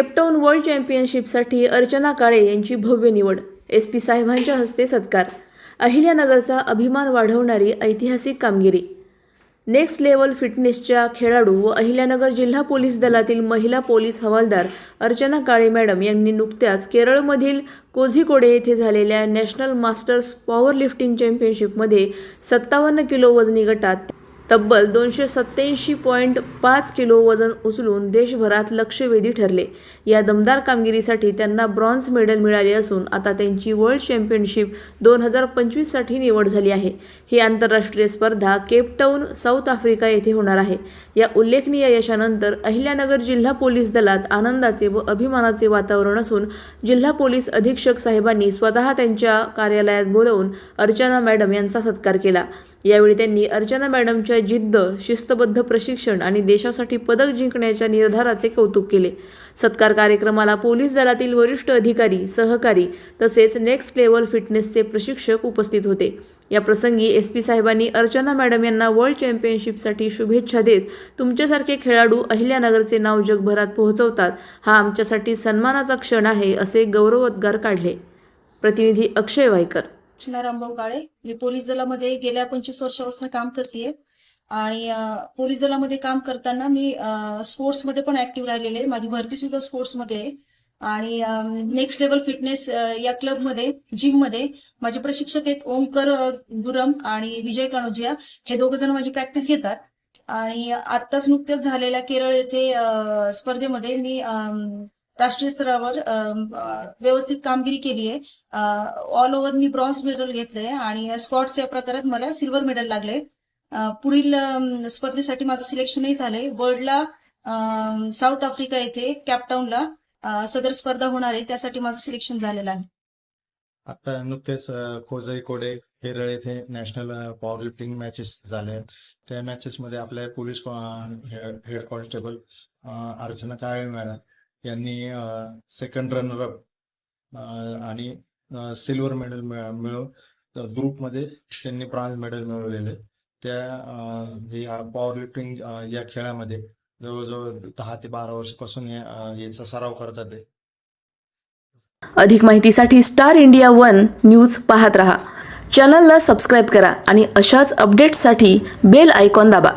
Cape Town world चॅम्पियनशिपसाठी अर्चना काळे यांची भव्य निवड. एस पी साहेबांच्या हस्ते सत्कार. अहिल्यानगरचा अभिमान वाढवणारी ऐतिहासिक कामगिरी. नेक्स्ट लेवल फिटनेसच्या खेळाडू व अहिल्यानगर जिल्हा पोलीस दलातील महिला पोलीस हवालदार अर्चना काळे मॅडम यांनी नुकत्याच केरळमधील कोझिकोडे येथे झालेल्या नॅशनल मास्टर्स पॉवर लिफ्टिंग चॅम्पियनशिपमध्ये सत्तावन्न किलो वजनी गटात तब्बल दोनशे सत्त्याऐंशी पॉईंट पाच किलो वजन उचलून देशभरात लक्षवेधी ठरले. या दमदार कामगिरीसाठी त्यांना ब्रॉन्झ मेडल मिळाले असून आता त्यांची वर्ल्ड चॅम्पियनशिप दोन हजार पंचवीससाठी निवड झाली आहे. ही आंतरराष्ट्रीय स्पर्धा केपटाऊन साऊथ आफ्रिका येथे होणार आहे. या उल्लेखनीय यशानंतर अहिल्यानगर जिल्हा पोलीस दलात आनंदाचे व अभिमानाचे वातावरण असून जिल्हा पोलीस अधीक्षक साहेबांनी स्वतः त्यांच्या कार्यालयात बोलवून अर्चना मॅडम यांचा सत्कार केला. यावेळी त्यांनी अर्चना मॅडमच्या जिद्द शिस्तबद्ध प्रशिक्षण आणि देशासाठी पदक जिंकण्याच्या निर्धाराचे कौतुक केले. सत्कार कार्यक्रमाला पोलीस दलातील वरिष्ठ अधिकारी सहकारी तसेच नेक्स्ट लेवल फिटनेसचे प्रशिक्षक उपस्थित होते. या प्रसंगी एस पी साहेबांनी अर्चना मॅडम यांना वर्ल्ड चॅम्पियनशिपसाठी शुभेच्छा देत तुमच्यासारखे खेळाडू अहिल्यानगरचे नाव जगभरात पोहोचवतात. हा आमच्यासाठी सन्मानाचा क्षण आहे असे गौरवोद्गार काढले. प्रतिनिधी अक्षय वायकर अर्चना रामभाऊ काळे. मी पोलीस दलामध्ये गेल्या पंचवीस वर्षापासून काम करते आणि पोलीस दलामध्ये काम करताना मी स्पोर्ट्समध्ये पण ऍक्टिव्ह राहिलेले आहे. माझी भरती सुद्धा स्पोर्ट्समध्ये आहे. आणि नेक्स्ट लेवल फिटनेस या क्लबमध्ये जिममध्ये माझे प्रशिक्षक आहेत ओमकर गुरम आणि विजय कानोजिया हे दोघ जण माझी प्रॅक्टिस घेतात. आणि आत्ताच नुकत्याच झालेल्या केरळ येथे स्पर्धेमध्ये मी अं, राष्ट्रीय स्तरावर व्यवस्थित कामगिरी केली आहे. ऑल ओव्हर मी ब्रॉन्झ मेडल घेतलंय आणि स्कॉट्स या प्रकारात मला सिल्वर मेडल लागले पुढील स्पर्धेसाठी माझं सिलेक्शनही झालंय. वर्ल्डला साऊथ आफ्रिका येथे कॅपटाऊनला सदर स्पर्धा होणार आहे. त्यासाठी माझं सिलेक्शन झालेलं आहे. आता नुकतेच कोजई कोडे केरळ येथे नॅशनल पॉवर लिफ्टिंग मॅचेस झाले आहेत. त्या मॅचेस मध्ये आपल्या police head constable Archana Kale madam यांनी सेकंड रनर अप आणि सिल्वर मेडल मिळवून ग्रुपमध्ये त्यांनी ब्रॉन्झ मेडल मिळवलेले. त्या पॉवर लिफ्टिंग या खेळामध्ये जवळजवळ दहा ते बारा वर्षापासून याचा सराव करतात ते. अधिक माहितीसाठी स्टार इंडिया वन न्यूज पाहत रहा. चॅनलला सबस्क्राईब करा आणि अशाच अपडेट्ससाठी बेल आयकॉन दाबा.